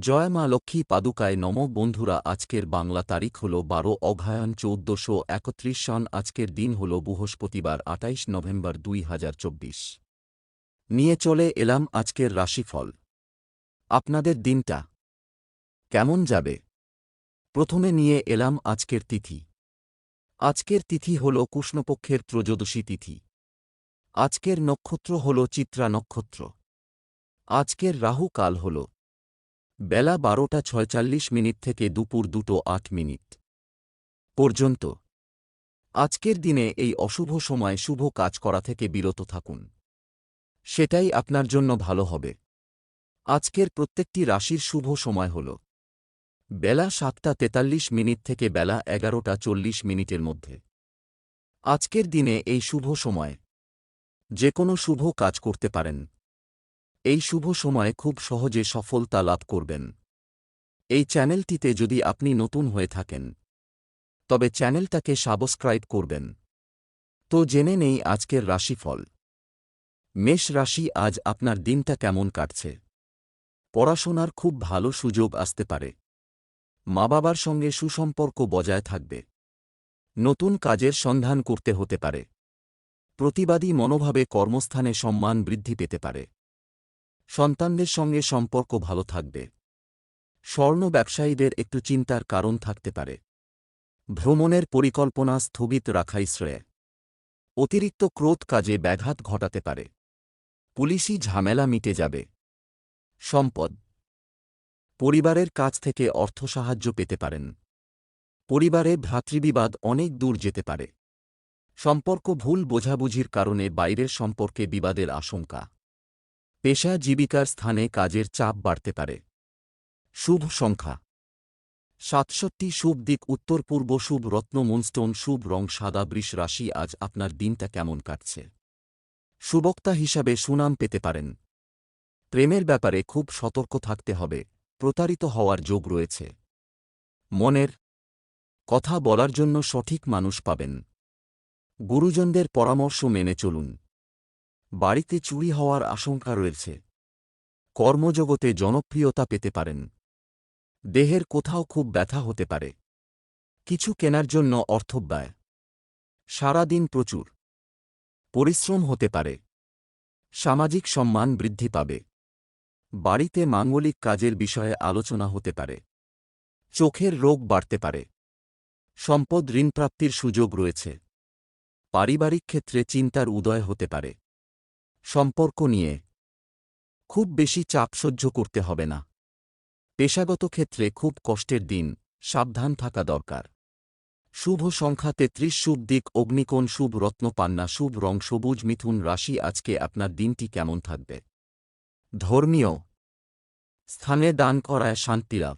জয় মা লক্ষ্মী পাদুকায় নম বন্ধুরা, আজকের বাংলা তারিখ হল বারো অঘায়ন চৌদ্দশো একত্রিশ সন, আজকের দিন হল বৃহস্পতিবার আটাইশ নভেম্বর দুই হাজার চব্বিশ। নিয়ে চলে এলাম আজকের রাশিফল। আপনাদের দিনটা কেমন যাবে? প্রথমে নিয়ে এলাম আজকের তিথি। আজকের তিথি হল কৃষ্ণপক্ষের ত্রয়োদশী তিথি। আজকের নক্ষত্র হল চিত্রা নক্ষত্র। আজকের রাহু কাল হল বেলা বারোটা ছয়চল্লিশ মিনিট থেকে দুপুর দুটো আট মিনিট পর্যন্ত। আজকের দিনে এই অশুভ সময় শুভ কাজ করা থেকে বিরত থাকুন। সেটাই আপনার জন্য ভালো হবে। আজকের প্রত্যেকটি রাশির শুভ সময় হল বেলা সাতটা তেতাল্লিশ মিনিট থেকে বেলা এগারোটা চল্লিশ মিনিটের মধ্যে। আজকের দিনে এই শুভ সময় যে কোনো শুভ কাজ করতে পারেন। এই শুভ সময়ে খুব সহজে সফলতা লাভ করবেন। এই চ্যানেলটিতে যদি আপনি নতুন হয়ে থাকেন, তবে চ্যানেলটাকে সাবস্ক্রাইব করবেন। তো জেনে নেই আজকের রাশিফল। মেষ রাশি আজ আপনার দিনটা কেমন কাটছে? পড়াশোনার খুব ভালো সুযোগ আসতে পারে। মা বাবার সঙ্গে সুসম্পর্ক বজায় থাকবে। নতুন কাজের সন্ধান করতে হতে পারে। প্রতিবাদী মনোভাবে কর্মস্থানে সম্মান বৃদ্ধি পেতে পারে। সন্তানদের সঙ্গে সম্পর্ক ভালো থাকবে। স্বর্ণ ব্যবসায়ীদের একটু চিন্তার কারণ থাকতে পারে। ভ্রমণের পরিকল্পনা স্থগিত রাখাই শ্রেয়। অতিরিক্ত ক্রোধ কাজে ব্যাঘাত ঘটাতে পারে। পুলিশি ঝামেলা মিটে যাবে। সম্পদ। পরিবারের কাছ থেকে অর্থ সাহায্য পেতে পারেন। পরিবারে ভ্রাতৃবিবাদ অনেক দূর যেতে পারে। সম্পর্ক ভুল বোঝাবুঝির কারণে বাইরের সম্পর্কে বিবাদের আশঙ্কা। পেশা জীবিকার স্থানে কাজের চাপ বাড়তে পারে। শুভ সংখ্যা। সাতষট্টি শুভ দিক, উত্তর পূর্ব শুভ রত্ন, মুনস্টোন শুভ রং, সাদা বৃষ রাশি, আজ আপনার দিনটা কেমন কাটছে? সুবক্তা হিসাবে সুনাম পেতে পারেন। প্রেমের ব্যাপারে খুব সতর্ক থাকতে হবে, প্রতারিত হওয়ার যোগ রয়েছে। মনের কথা বলার জন্য সঠিক মানুষ পাবেন। গুরুজনদের পরামর্শ মেনে চলুন। বাড়িতে চুরি হওয়ার আশঙ্কা রয়েছে। কর্মজগতে জনপ্রিয়তা পেতে পারেন। দেহের কোথাও খুব ব্যথা হতে পারে। কিছু কেনার জন্য অর্থব্যয় সারাদিন প্রচুর। পরিশ্রম হতে পারে। সামাজিক সম্মান বৃদ্ধি পাবে। বাড়িতে মাঙ্গলিক কাজের বিষয়ে আলোচনা হতে পারে। চোখের রোগ বাড়তে পারে। সম্পদ ঋণপ্রাপ্তির সুযোগ রয়েছে। পারিবারিক ক্ষেত্রে চিন্তার উদয় হতে পারে। সম্পর্ক নিয়ে। খুব বেশি চাপ সহ্য করতে হবে না। পেশাগত ক্ষেত্রে খুব কষ্টের দিন, সাবধান থাকা দরকার। শুভ সংখ্যা তেত্রিশ, শুভ দিক, অগ্নিকোণ, শুভ রত্ন রত্নপান্না, শুভ রং, সবুজ, মিথুন রাশি, আজকে আপনার দিনটি কেমন থাকবে? ধর্মীয়। স্থানে দান করায় শান্তিলাভ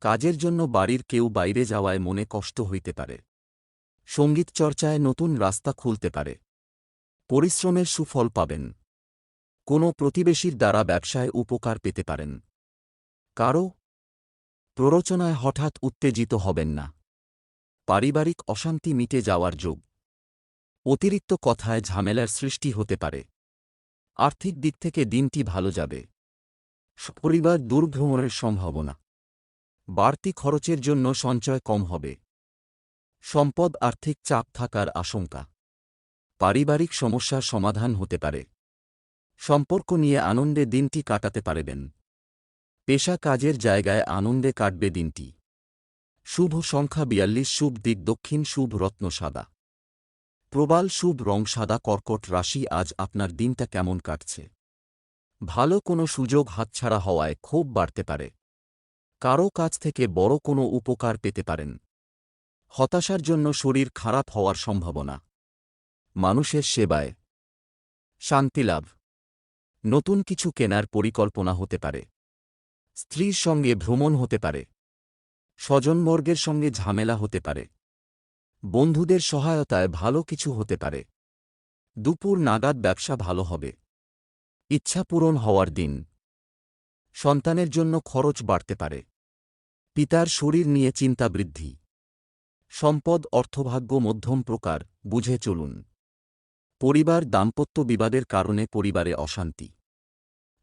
কাজের জন্য বাড়ির কেউ বাইরে যাওয়ায় মনে কষ্ট হইতে পারে। সংগীত চর্চায় নতুন রাস্তা খুলতে পারে। পরিশ্রমের সুফল পাবেন। কোনো প্রতিবেশীর দ্বারা ব্যবসায় উপকার পেতে পারেন। কারও প্ররোচনায় হঠাৎ উত্তেজিত হবেন না। পারিবারিক অশান্তি মিটে যাওয়ার যোগ। অতিরিক্ত কথায় ঝামেলার সৃষ্টি হতে পারে। আর্থিক দিক থেকে দিনটি ভালো যাবে। পরিবার দুর্ভ্রমণের সম্ভাবনা। বাড়তি খরচের জন্য সঞ্চয় কম হবে। সম্পদ আর্থিক চাপ থাকার আশঙ্কা। পারিবারিক সমস্যার সমাধান হতে পারে। সম্পর্ক নিয়ে আনন্দে দিনটি কাটাতে পারবেন। পেশা কাজের জায়গায় আনন্দে কাটবে দিনটি। শুভ সংখ্যা বিয়াল্লিশ, শুভ দিক দক্ষিণ, শুভ রত্ন সাদা। প্রবাল, শুভ রং সাদা, কর্কট রাশি, আজ আপনার দিনটা কেমন কাটছে? ভালো কোনো সুযোগ হাতছাড়া হওয়ায় ক্ষোভ বাড়তে পারে। কারও কাছ থেকে বড় কোনো উপকার পেতে পারেন। হতাশার জন্য শরীর খারাপ হওয়ার সম্ভাবনা। মানুষের সেবায়। শান্তিলাভ নতুন কিছু কেনার পরিকল্পনা হতে পারে। স্ত্রীর সঙ্গে ভ্রমণ হতে পারে। স্বজনবর্গের সঙ্গে ঝামেলা হতে পারে। বন্ধুদের সহায়তায় ভালো কিছু হতে পারে। দুপুর নাগাদ ব্যবসা ভালো হবে। ইচ্ছা পূরণ হওয়ার দিন। সন্তানের জন্য খরচ বাড়তে পারে। পিতার শরীর নিয়ে চিন্তা বৃদ্ধি। সম্পদ অর্থভাগ্য মধ্যম প্রকার, বুঝে চলুন। পরিবার দাম্পত্য বিবাদের কারণে পরিবারে অশান্তি।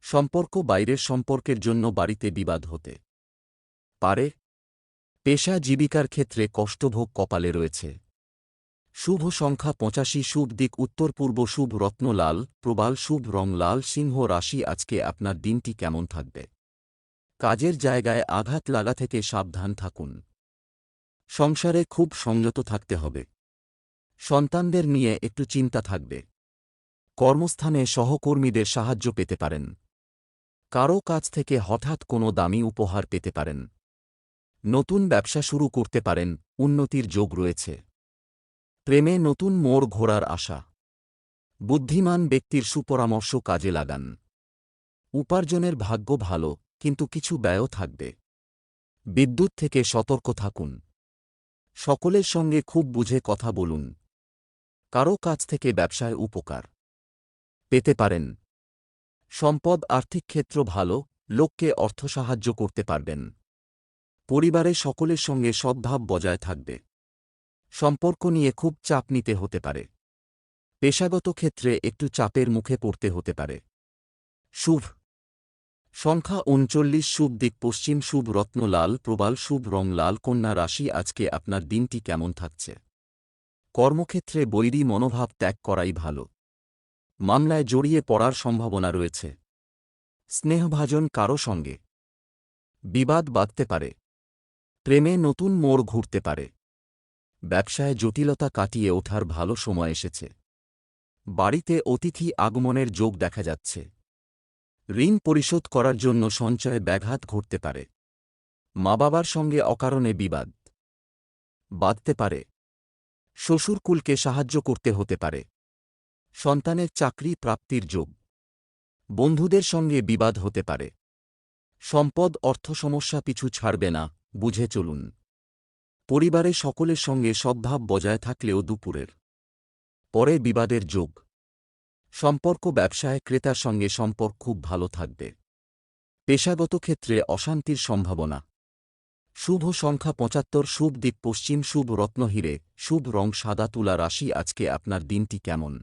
সম্পর্ক বাইরের সম্পর্কের জন্য বাড়িতে বিবাদ হতে পারে। পেশা জীবিকার ক্ষেত্রে কষ্টভোগ কপালে রয়েছে। শুভ সংখ্যা পঁচাশি, শুভ দিক উত্তর পূর্ব, শুভ রত্নলাল প্রবাল, শুভ রং লাল, সিংহ রাশি, আজকে আপনার দিনটি কেমন থাকবে? কাজের জায়গায় আঘাত লাগা থেকে সাবধান থাকুন। সংসারে খুব সংযত থাকতে হবে। সন্তানদের নিয়ে একটু চিন্তা থাকবে। কর্মস্থানে সহকর্মীদের সাহায্য পেতে পারেন। কারও কাছ থেকে হঠাৎ কোনো দামি উপহার পেতে পারেন। নতুন ব্যবসা শুরু করতে পারেন, উন্নতির যোগ রয়েছে। প্রেমে নতুন মোড় ঘোরার আশা। বুদ্ধিমান ব্যক্তির সুপরামর্শ কাজে লাগান। উপার্জনের ভাগ্য ভালো, কিন্তু কিছু ব্যয়ও থাকবে। বিদ্যুৎ থেকে সতর্ক থাকুন। সকলের সঙ্গে খুব বুঝে কথা বলুন। কারও কাছ থেকে ব্যবসায় উপকার। পেতে পারেন। সম্পদ আর্থিক ক্ষেত্র ভালো, লোককে অর্থ সাহায্য করতে পারবেন। পরিবারে সকলের সঙ্গে সদ্ভাব বজায় থাকবে। সম্পর্ক নিয়ে খুব চাপ নিতে হতে পারে। পেশাগত ক্ষেত্রে একটু চাপের মুখে পড়তে হতে পারে। শুভ। সংখ্যা উনচল্লিশ শুভ দিক পশ্চিম শুভ রত্নলাল, প্রবাল শুভ রং লাল কন্যা রাশি, আজকে আপনার দিনটি কেমন থাকছে? কর্মক্ষেত্রে বৈরী মনোভাব ত্যাগ করাই ভালো। মামলায় জড়িয়ে পড়ার সম্ভাবনা রয়েছে। স্নেহভাজন কারও সঙ্গে বিবাদ বাঁধতে পারে। প্রেমে নতুন মোড় ঘুরতে পারে। ব্যবসায় জটিলতা কাটিয়ে ওঠার ভালো সময় এসেছে। বাড়িতে অতিথি আগমনের যোগ দেখা যাচ্ছে। ঋণ পরিশোধ করার জন্য সঞ্চয়ে ব্যাঘাত ঘটতে পারে। মা বাবার সঙ্গে অকারণে বিবাদ বাঁধতে পারে। শ্বশুরকুলকে সাহায্য করতে হতে পারে। সন্তানের চাকরি প্রাপ্তির যোগ। বন্ধুদের সঙ্গে বিবাদ হতে পারে। সম্পদ অর্থ সমস্যা পিছু ছাড়বে না, বুঝে চলুন। পরিবারে সকলের সঙ্গে সদ্ভাব বজায় থাকলেও দুপুরের পরে বিবাদের যোগ। সম্পর্ক ব্যবসায় ক্রেতার সঙ্গে সম্পর্ক খুব ভালো থাকবে। পেশাগত ক্ষেত্রে অশান্তির সম্ভাবনা। শুভ সংখ্যা পঁচাত্তর, শুভ দিক পশ্চিম, শুভ রত্নহীরে শুভ রং সাদা তুলা রাশি, আজকে আপনার দিনটি কেমন?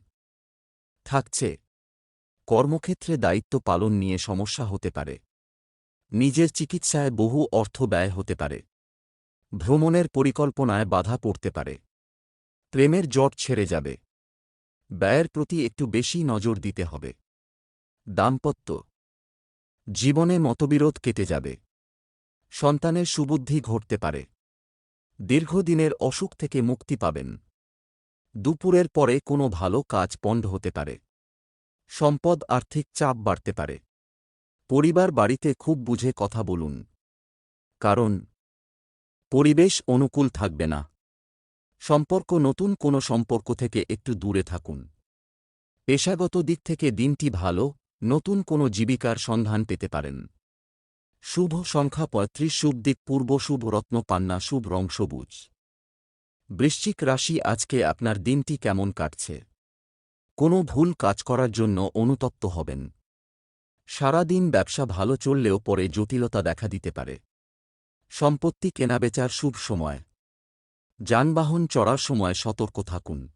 থাকছে। কর্মক্ষেত্রে দায়িত্ব পালন নিয়ে সমস্যা হতে পারে। নিজের চিকিৎসায় বহু অর্থ ব্যয় হতে পারে। ভ্রমণের পরিকল্পনায় বাধা পড়তে পারে। প্রেমের জট ছেড়ে যাবে। ব্যয়ের প্রতি একটু বেশি নজর দিতে হবে। দাম্পত্য জীবনে মতবিরোধ কেটে যাবে। সন্তানের সুবুদ্ধি ঘটতে পারে। দীর্ঘদিনের অসুখ থেকে মুক্তি পাবেন। দুপুরের পরে কোনো ভালো কাজ পণ্ড হতে পারে। সম্পদ আর্থিক চাপ বাড়তে পারে। পরিবার বাড়িতে খুব বুঝে কথা বলুন। কারণ, পরিবেশ অনুকূল থাকবে না। সম্পর্ক নতুন কোনো সম্পর্ক থেকে একটু দূরে থাকুন। পেশাগত দিক থেকে দিনটি ভালো, নতুন কোনো জীবিকার সন্ধান পেতে পারেন। শুভ সংখ্যা পঁয়ত্রিশ, শুভ দিক পূর্ব, শুভ রত্ন পান্না, শুভ রং সবুজ। বৃশ্চিক রাশি, আজকে আপনার দিনটি কেমন কাটছে? কোনো ভুল কাজ করার জন্য অনুতপ্ত হবেন। সারাদিন ব্যবসা ভালো চললেও পরে জটিলতা দেখা দিতে পারে। সম্পত্তি কেনাবেচার শুভ সময়। যানবাহন চড়ার সময় সতর্ক থাকুন।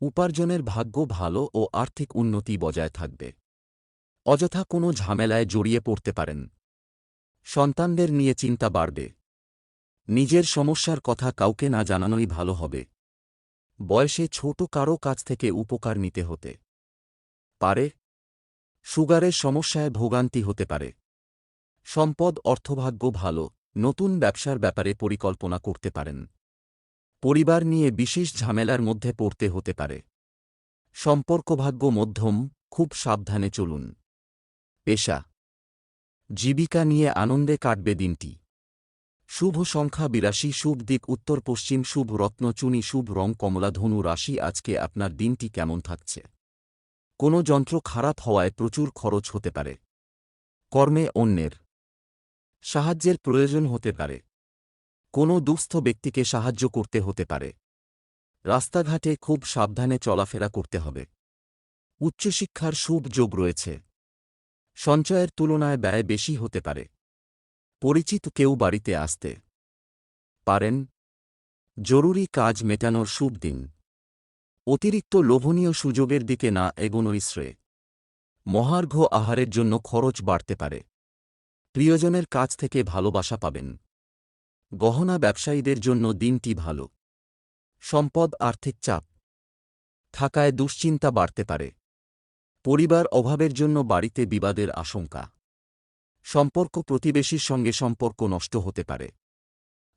উপার্জনের ভাগ্য ভালো ও আর্থিক উন্নতি বজায় থাকবে। অযথা কোনো ঝামেলায় জড়িয়ে পড়তে পারেন। সন্তানদের নিয়ে চিন্তা বাড়বে। নিজের সমস্যার কথা কাউকে না জানানোই ভালো হবে। বয়সে ছোট কারও কাছ থেকে উপকার নিতে হতে পারে। সুগারের সমস্যায় ভোগান্তি হতে পারে। সম্পদ অর্থভাগ্য ভালো, নতুন ব্যবসার ব্যাপারে পরিকল্পনা করতে পারেন। পরিবার নিয়ে বিশেষ ঝামেলার মধ্যে পড়তে হতে পারে। সম্পর্কভাগ্য মধ্যম, খুব সাবধানে চলুন। পেশা জীবিকা নিয়ে আনন্দে কাটবে দিনটি। শুভ সংখ্যা বিরাশি, শুভ দিক উত্তর পশ্চিম, শুভ রত্নচুনি শুভ রং কমলা ধনু রাশি, আজকে আপনার দিনটি কেমন থাকছে? কোনো যন্ত্র খারাপ হওয়ায় প্রচুর খরচ হতে পারে। কর্মে অন্যের সাহায্যের প্রয়োজন হতে পারে। কোনো দুস্থ ব্যক্তিকে সাহায্য করতে হতে পারে। রাস্তাঘাটে খুব সাবধানে চলাফেরা করতে হবে। উচ্চশিক্ষার শুভ যোগ রয়েছে। সঞ্চয়ের তুলনায় ব্যয় বেশি হতে পারে। পরিচিত কেউ বাড়িতে আসতে পারেন। জরুরি কাজ মেটানোর শুভ দিন। অতিরিক্ত লোভনীয় সুযোগের দিকে না এগোনোই শ্রেয়। মহার্ঘ আহারের জন্য খরচ বাড়তে পারে। প্রিয়জনের কাছ থেকে ভালোবাসা পাবেন। গহনা ব্যবসায়ীদের জন্য দিনটি ভালো। সম্পদ আর্থিক চাপ। থাকায় দুশ্চিন্তা বাড়তে পারে। পরিবার অভাবের জন্য বাড়িতে বিবাদের আশঙ্কা। সম্পর্ক প্রতিবেশীর সঙ্গে সম্পর্ক নষ্ট হতে পারে।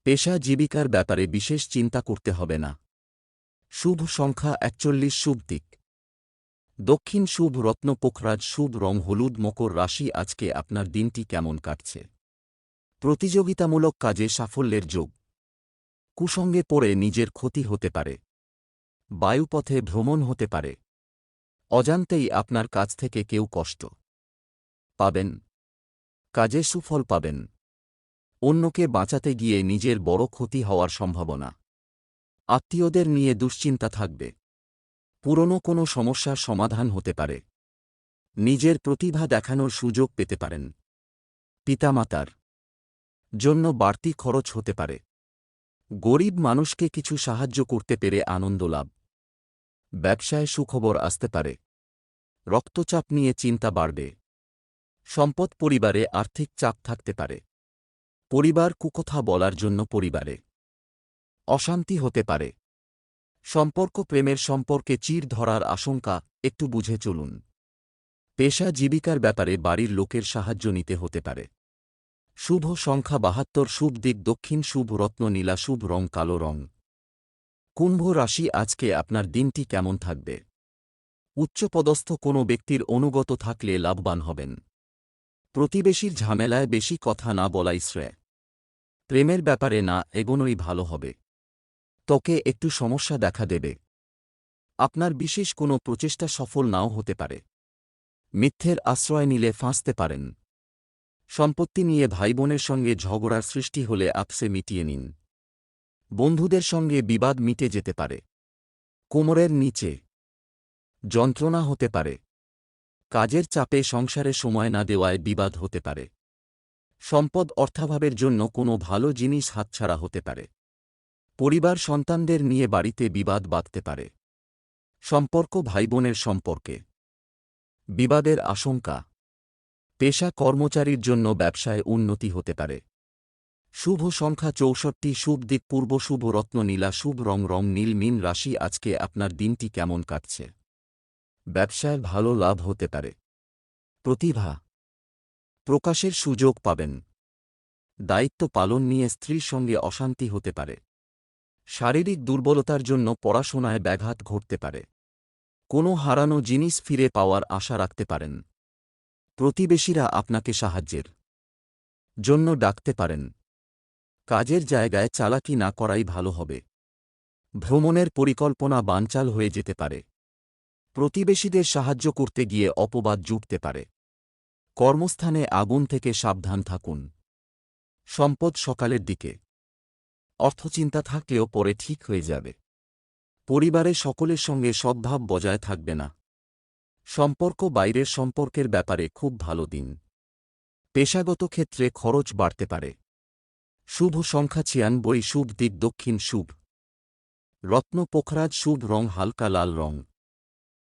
পেশা জীবিকার ব্যাপারে বিশেষ চিন্তা করতে হবে না। শুভ সংখ্যা একচল্লিশ শুভ দিক। দক্ষিণ শুভ রত্ন পোখরাজ শুভ রং হলুদ মকর রাশি আজকে আপনার দিনটি কেমন কাটছে? প্রতিযোগিতামূলক কাজে সাফল্যের যোগ। কুসঙ্গে পড়ে নিজের ক্ষতি হতে পারে। বায়ুপথে ভ্রমণ হতে পারে। অজান্তেই আপনার কাছ থেকে কেউ কষ্ট পাবেন, কাজে সুফল পাবেন। অন্যকে বাঁচাতে গিয়ে নিজের বড় ক্ষতি হওয়ার সম্ভাবনা। আত্মীয়দের নিয়ে দুশ্চিন্তা থাকবে। পুরনো কোনো সমস্যার সমাধান হতে পারে। নিজের প্রতিভা দেখানোর সুযোগ পেতে পারেন। পিতামাতার জন্য বাড়তি খরচ হতে পারে। গরিব মানুষকে কিছু সাহায্য করতে পেরে আনন্দ লাভ। ব্যবসায় সুখবর আসতে পারে। রক্তচাপ নিয়ে চিন্তা বাড়বে। সম্পদ পরিবারে আর্থিক চাপ থাকতে পারে। পরিবার কুকথা বলার জন্য পরিবারে। অশান্তি হতে পারে। সম্পর্ক প্রেমের সম্পর্কে চির ধরার আশঙ্কা, একটু বুঝে চলুন। পেশা জীবিকার ব্যাপারে বাড়ির লোকের সাহায্য নিতে হতে পারে। শুভ সংখ্যা বাহাত্তর, শুভ দিক দক্ষিণ, শুভ রত্ন নীলা, শুভ রং কালো রং। কুম্ভ রাশি আজকে আপনার দিনটি কেমন থাকবে? উচ্চপদস্থ কোনো ব্যক্তির অনুগত থাকলে লাভবান হবেন। প্রতিবেশীর ঝামেলায় বেশি কথা না বলাই শ্রেয়। প্রেমের ব্যাপারে না এগোনোই ভালো হবে। ত্বকে একটু সমস্যা দেখা দেবে। আপনার বিশেষ কোনো প্রচেষ্টা সফল নাও হতে পারে। মিথ্যের আশ্রয় নিলে ফাঁসতে পারেন। সম্পত্তি নিয়ে ভাইবোনের সঙ্গে ঝগড়ার সৃষ্টি হলে আপসে মিটিয়ে নিন। বন্ধুদের সঙ্গে বিবাদ মিটে যেতে পারে। কোমরের নিচে যন্ত্রণা হতে পারে। কাজের চাপে সংসারে সময় না দেওয়ায় বিবাদ হতে পারে। সম্পদ অর্থাভাবের জন্য কোনো ভালো জিনিস হাতছাড়া হতে পারে। পরিবার সন্তানদের নিয়ে বাড়িতে বিবাদ বাঁধতে পারে। সম্পর্ক ভাইবোনের সম্পর্কে বিবাদের আশঙ্কা। পেশা কর্মচারীর জন্য ব্যবসায় উন্নতি হতে পারে। শুভ সংখ্যা চৌষট্টি, শুভ দিক পূর্ব, শুভ রত্ন নীলা, শুভ রং রং নীল, মিন রাশি, আজকে আপনার দিনটি কেমন কাটছে? ব্যবসায় ভালো লাভ হতে পারে। প্রতিভা। প্রকাশের সুযোগ পাবেন। দায়িত্ব পালন নিয়ে স্ত্রীর সঙ্গে অশান্তি হতে পারে। শারীরিক দুর্বলতার জন্য পড়াশোনায় ব্যাঘাত ঘটতে পারে। কোনো হারানো জিনিস ফিরে পাওয়ার আশা রাখতে পারেন। প্রতিবেশীরা আপনাকে সাহায্যের জন্য ডাকতে পারেন। কাজের জায়গায় চালাকি না করাই ভালো হবে। ভ্রমণের পরিকল্পনা বানচাল হয়ে যেতে পারে। প্রতিবেশীদের সাহায্য করতে গিয়ে অপবাদ জুটতে পারে। কর্মস্থানে আগুন থেকে সাবধান থাকুন। সম্পদ সকালের দিকে। অর্থচিন্তা থাকলেও পরে ঠিক হয়ে যাবে। পরিবারে সকলের সঙ্গে সদ্ভাব বজায় থাকবে না। সম্পর্ক বাইরের সম্পর্কের ব্যাপারে খুব ভালো দিন। পেশাগত ক্ষেত্রে খরচ বাড়তে পারে। শুভ সংখ্যা ছিয়ানব্বই শুভ দিক দক্ষিণ শুভ। রত্ন পোখরাজ শুভ রং হালকা লাল রং।